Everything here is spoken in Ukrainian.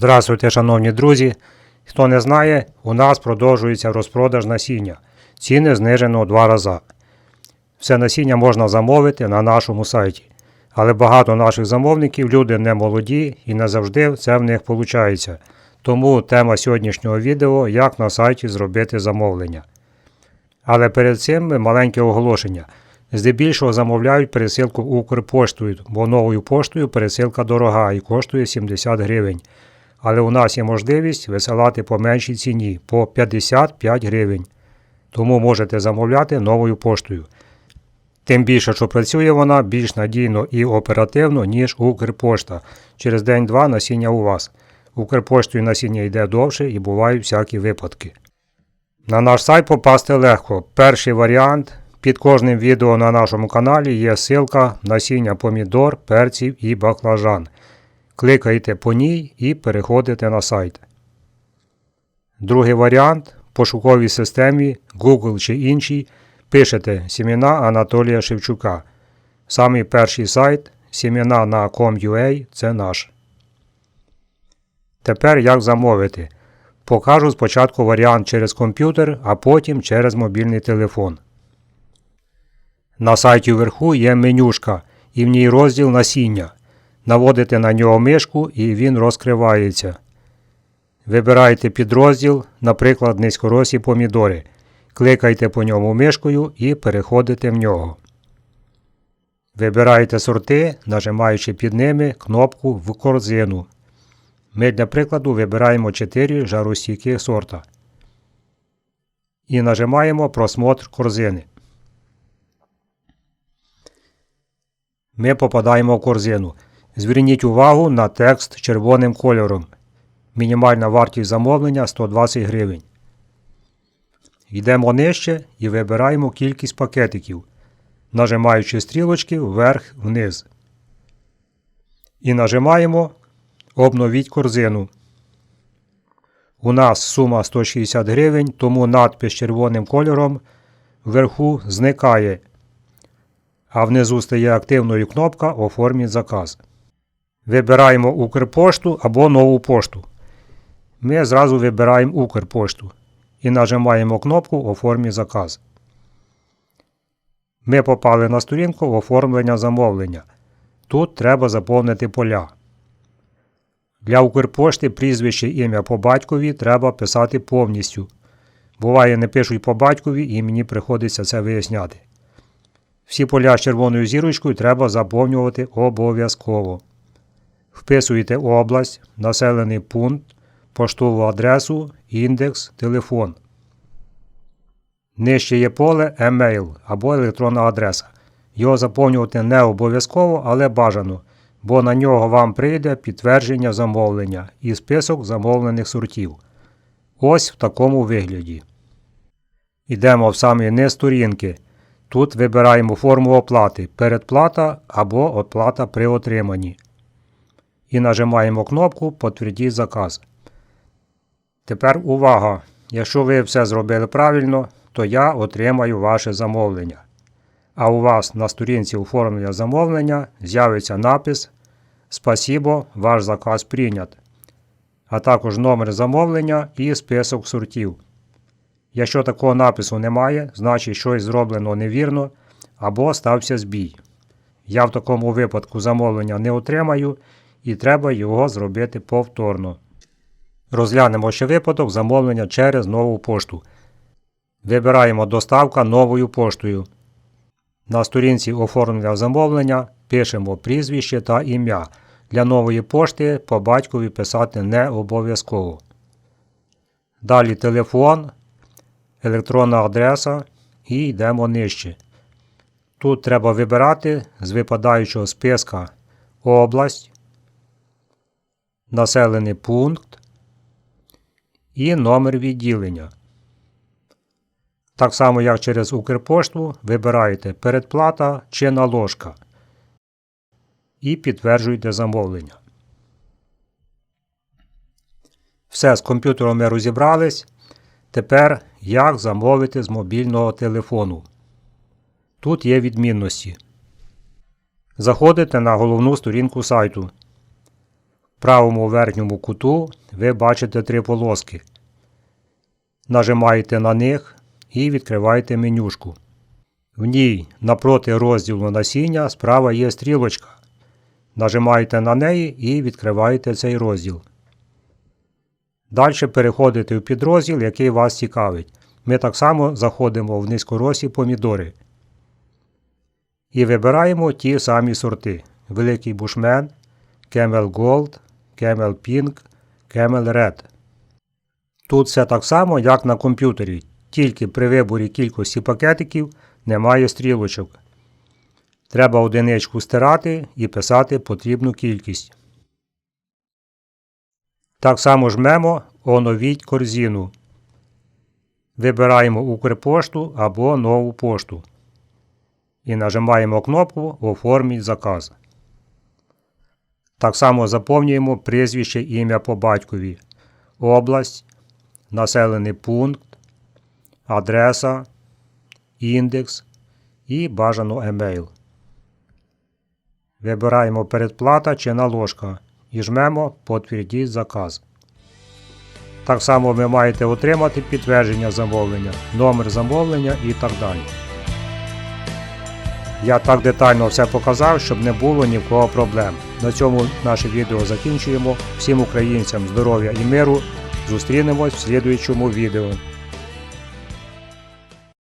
Здравствуйте, шановні друзі. Хто не знає, у нас продовжується розпродаж насіння. Ціни знижено у два рази. Все насіння можна замовити на нашому сайті. Але багато наших замовників люди не молоді і не завжди це в них виходить. Тому тема сьогоднішнього відео як на сайті зробити замовлення. Але перед цим маленьке оголошення. Здебільшого замовляють пересилку Укрпоштою, бо новою поштою пересилка дорога і коштує 70 гривень. Але у нас є можливість висилати по меншій ціні по 55 гривень. Тому можете замовляти новою поштою. Тим більше, що працює вона більш надійно і оперативно, ніж Укрпошта. Через день-два насіння у вас. Укрпоштою насіння йде довше і бувають всякі випадки. На наш сайт попасти легко. Перший варіант. Під кожним відео на нашому каналі є ссылка насіння помідор, перців і баклажан. Кликайте по ній і переходите на сайт. Другий варіант в пошуковій системі Google чи іншій пишете Сімена Анатолія Шевчука. Самий перший сайт сімена на com.ua – це наш. Тепер як замовити. Покажу спочатку варіант через комп'ютер, а потім через мобільний телефон. На сайті вверху є менюшка і в ній розділ насіння. Наводите на нього мишку і він розкривається. Вибираєте підрозділ, наприклад, низькоросі помідори. Кликайте по ньому мишкою і переходите в нього. Вибираєте сорти, нажимаючи під ними кнопку в корзину. Ми для прикладу вибираємо 4 жаростійких сорта. І нажимаємо просмотр корзини. Ми попадаємо в корзину. Зверніть увагу на текст червоним кольором. Мінімальна вартість замовлення 120 гривень. Йдемо нижче і вибираємо кількість пакетиків, нажимаючи стрілочки вверх-вниз. І нажимаємо Обновіть корзину. У нас сума 160 гривень, тому надпис червоним кольором вверху зникає, а внизу стає активною кнопка Оформіть заказ. Вибираємо Укрпошту або нову пошту. Ми зразу вибираємо Укрпошту і нажимаємо кнопку Оформіть заказ. Ми попали на сторінку оформлення замовлення. Тут треба заповнити поля. Для Укрпошти прізвище ім'я по батькові треба писати повністю. Буває, не пишуть по батькові і мені приходиться це виясняти. Всі поля з червоною зірочкою треба заповнювати обов'язково. Вписуєте область, населений пункт, поштову адресу, індекс, телефон. Нижче є поле емейл або електронна адреса. Його заповнювати не обов'язково, але бажано бо на нього вам прийде підтвердження замовлення і список замовлених сортів. Ось в такому вигляді. Йдемо в самий низ сторінки. Тут вибираємо форму оплати передплата або оплата при отриманні. І нажимаємо кнопку Потвердіть заказ. Тепер увага! Якщо ви все зробили правильно, то я отримаю ваше замовлення а у вас на сторінці оформлення замовлення з'явиться напис Спасибо, ваш заказ прийнят, а також номер замовлення і список сортів. Якщо такого напису немає, значить щось зроблено невірно або стався збій. Я в такому випадку замовлення не отримаю і треба його зробити повторно. Розглянемо ще випадок замовлення через нову пошту. Вибираємо доставка новою поштою. На сторінці оформлення замовлення пишемо прізвище та ім'я. Для нової пошти по батькові писати не обов'язково. Далі телефон, електронна адреса і йдемо нижче. Тут треба вибирати з випадаючого списка область, населений пункт і номер відділення. Так само, як через Укрпошту, вибираєте передплата чи наложка і підтверджуєте замовлення. Все, з комп'ютером ми розібрались. Тепер як замовити з мобільного телефону. Тут є відмінності. Заходите на головну сторінку сайту. Правому верхньому куту ви бачите три полоски. Нажимаєте на них і відкриваєте менюшку. В ній напроти розділу насіння справа є стрілочка. Нажимаєте на неї і відкриваєте цей розділ. Далі переходите в підрозділ, який вас цікавить. Ми так само заходимо в низькорослі помідори. І вибираємо ті самі сорти: Великий Бушмен, Camel Gold, Camel Pink, Camel Red. Тут все так само, як на комп'ютері, тільки при виборі кількості пакетиків немає стрілочок. Треба одиничку стирати і писати потрібну кількість. Так само жмемо Оновіть корзину. Вибираємо Укрпошту або нову пошту. І нажимаємо кнопку Оформіть заказ. Так само заповнюємо прізвище ім'я по батькові, область, населений пункт, адреса, індекс і бажано емейл. Вибираємо передплата чи наложка і жмемо Потвердіть заказ. Так само ви маєте отримати підтвердження замовлення, номер замовлення і так далі. Я так детально все показав, щоб не було ні в кого проблем. На цьому наше відео закінчуємо. Всім українцям здоров'я і миру. Зустрінемось в слідуючому відео.